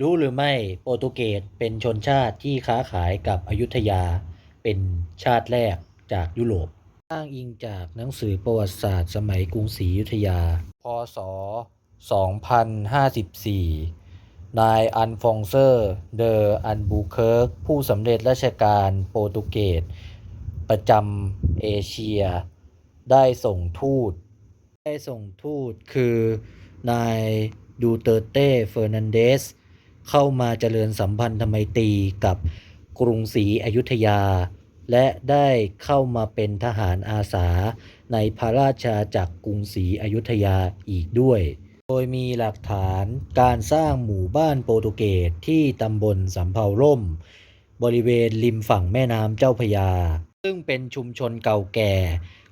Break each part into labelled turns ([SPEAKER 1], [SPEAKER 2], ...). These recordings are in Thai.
[SPEAKER 1] รู้หรือไม่โปรตุเกสเป็นชนชาติที่ค้าขายกับอยุธยา เป็นชาติแรกจากยุโรปอ้างอิงจากหนังสือประวัติศาสตร์สมัยกรุงศรีอยุธยา พศ 2054 นายอันฟองเซอร์ เดออันบูเคิร์ก ผู้สำเร็จราชการโปรตุเกส ประจำเอเชีย ได้ส่งทูต ได้ส่งทูตคือนายดูเตอร์เต้ เฟอร์นันเดส เข้ามาเจริญสัมพันธไมตรีกับกรุงศรีอยุธยา และได้เข้ามาเป็นทหารอาสาในพระราชาจักรกรุงศรีอยุธยาอีกด้วย โดยมีหลักฐานการสร้างหมู่บ้านโปรตุเกสที่ตำบลสำเภาร่ม บริเวณริมฝั่งแม่น้ำเจ้าพยา ซึ่งเป็นชุมชนเก่าแก่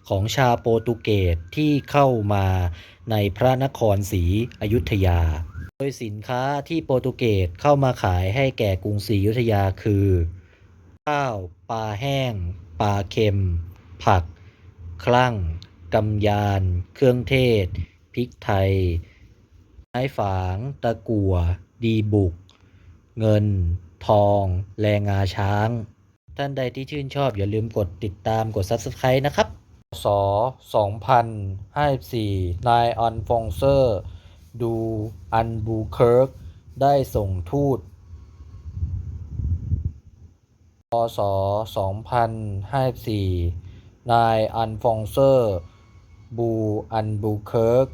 [SPEAKER 1] ของชาวโปรตุเกสที่เข้ามาในพระนครศรีอยุธยา โดยสินค้าที่โปรตุเกสเข้ามาขายให้แก่กรุงศรีอยุธยาคือ ข้าวปลาแห้ง ปลาเค็ม ผัก คลั่งกำยาน เครื่องเทศ พริกไทย ไม้ฝาง ตะกั่ว ดีบุก เงิน ทอง แรงงาช้าง ท่านใดที่ชื่นชอบอย่าลืมกดติดตามกด Subscribe นะครับศ2054นายอันฟองเซอร์ ดูอันบูเคิร์กได้ส่งทูตพศ 2054 นายอันฟองเซอร์ บูอันบูเคิร์ก